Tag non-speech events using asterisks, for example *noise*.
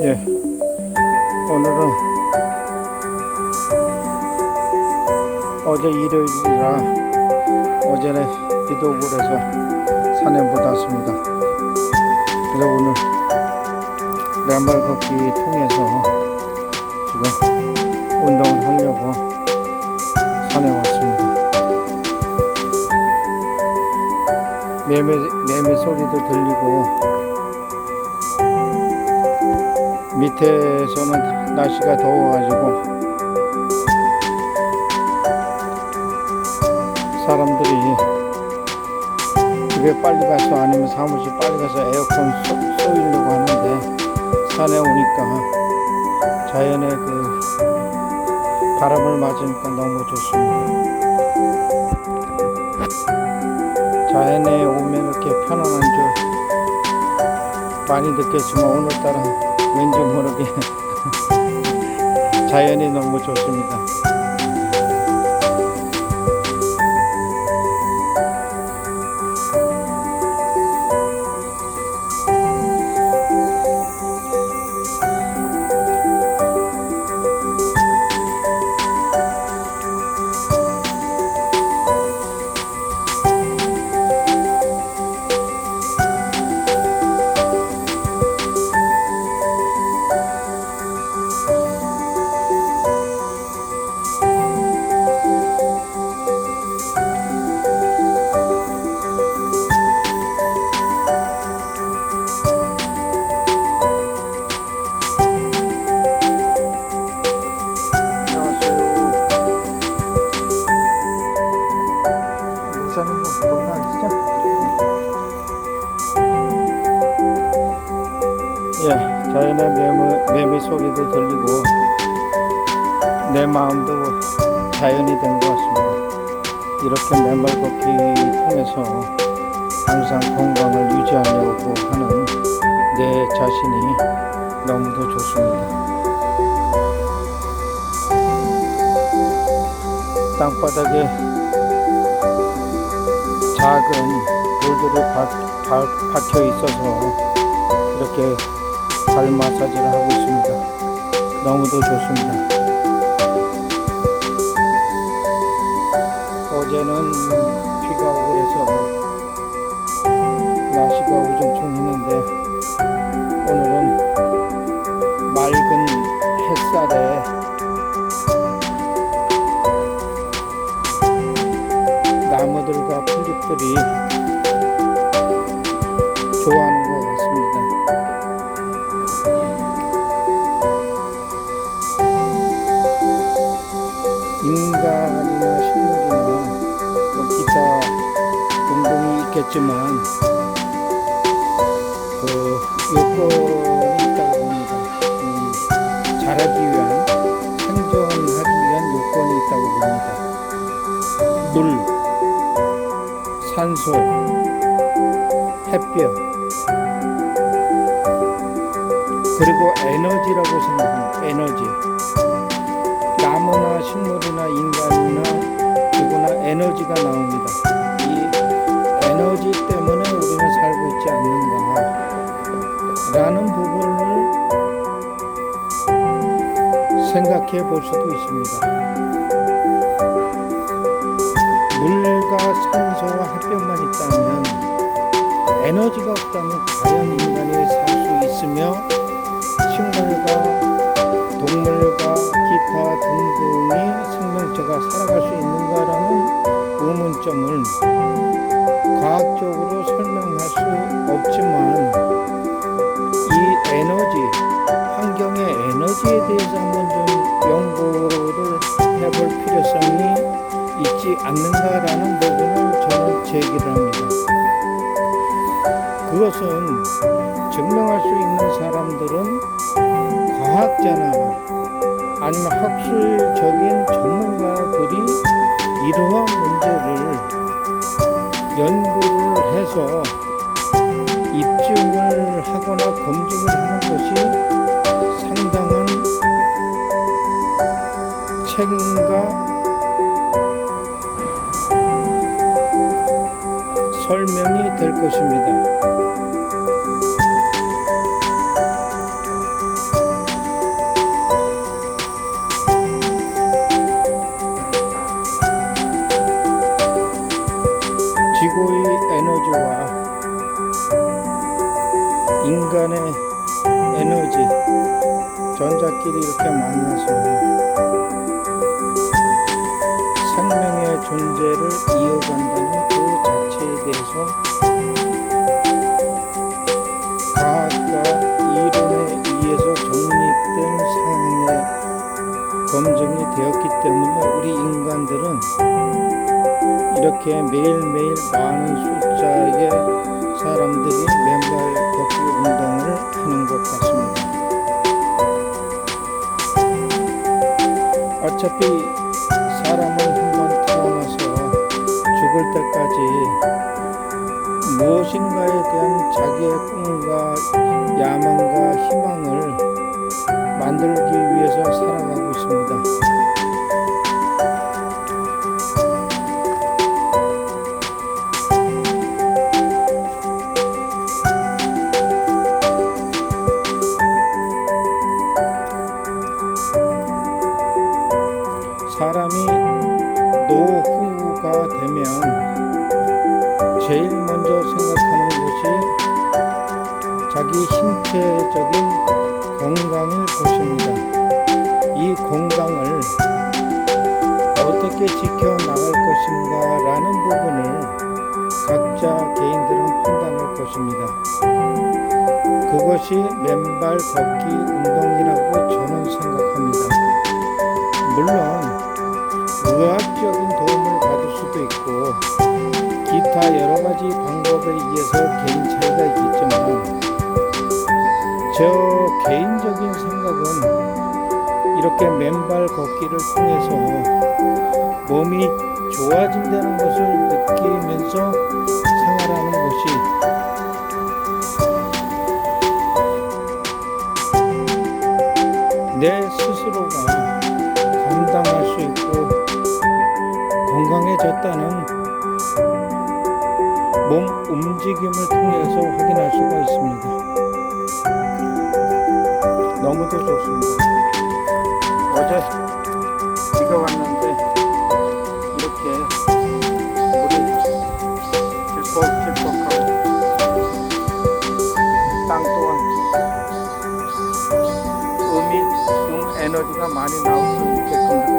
예. 오늘은 어제 일요일이라 어제는 비도 오고 그래서 산에 못 왔습니다. 그래서 오늘 맨발 걷기 통해서 지금 운동을 하려고 산에 왔습니다. 매매, 매매 소리도 들리고 밑에서는 날씨가 더워가지고 사람들이 집에 빨리 가서 아니면 사무실 빨리 가서 에어컨 쏘, 쏘이려고 하는데 산에 오니까 자연의 그 바람을 맞으니까 너무 좋습니다. 자연에 오면 이렇게 편안한 줄 많이 느꼈지만 오늘따라 왠지 모르게 *laughs* 자연이 너무 좋습니다. 마음도 자연이 된 것 같습니다. 이렇게 맨발 걷기 통해서 항상 건강을 유지하려고 하는 내 자신이 너무도 좋습니다. 땅바닥에 작은 돌들이 박혀 있어서 이렇게 발 마사지를 하고 있습니다. 너무도 좋습니다. 어제는 비가 오고 그래서 날씨가 우중충했는데 오늘은 맑은 햇살에 나무들과 풀잎들이 좋아하는 있겠지만 그 요건이 있다고 봅니다. 음, 자라기 위한 생존하기 위한 요건이 있다고 봅니다. 물, 산소, 햇볕, 그리고 에너지라고 생각합니다. 에너지. 나무나 식물이나 인간이나 누구나 에너지가 나옵니다. 이 에너지 때문에 우리는 살고 있지 않는가. 라는 부분을 생각해 볼 수도 있습니다. 물과 산소와 햇볕만 있다면 에너지가 없다면 과연 인간이 살 수 있으며 식물과 동물과 기타 등등의 생명체가 살아갈 수 있는가라는 의문점을 과학적으로 설명할 수 없지만 이 에너지, 환경의 에너지에 대해서 한번 좀 연구를 해볼 필요성이 있지 않는가라는 부분을 저는 제기를 합니다. 그것은 증명할 수 있는 사람들은 과학자나 아니면 학술적인 전문가들이 이러한 문제를 연구를 해서 입증을 하거나 검증을 하는 것이 상당한 책임과 설명이 될 것입니다. 인간의 에너지, 전자끼리 이렇게 만나서 생명의 존재를 이어간다는 그 자체에 대해서 과학과 이론에 의해서 정립된 상황의 검증이 되었기 때문에 우리 인간들은 이렇게 매일매일 많은 숫자의 어차피 사람은 한번 태어나서 죽을 때까지 무엇인가에 대한 자기의 꿈과 야망과 희망을 만들기 위해서 살아가 사람이 노후가 되면 제일 먼저 생각하는 것이 자기 신체적인 건강일 것입니다. 이 건강을 어떻게 지켜나갈 것인가 라는 부분을 각자 개인들은 판단할 것입니다. 그것이 맨발 걷기 운동이라고 저는 생각합니다. 물론 의학적인 도움을 받을 수도 있고 기타 여러 가지 방법에 의해서 개인 차이가 있겠지만 저 개인적인 생각은 이렇게 맨발 걷기를 통해서 몸이 좋아진다는 것을 느끼면서 생활하는 것이 움직임을 통해서 확인할 수가 있습니다. 너무도 좋습니다. 어제 비가 왔는데 이렇게 물이 질퍽질퍽하고 땅 또한 음이 음 에너지가 많이 나올 수 있게끔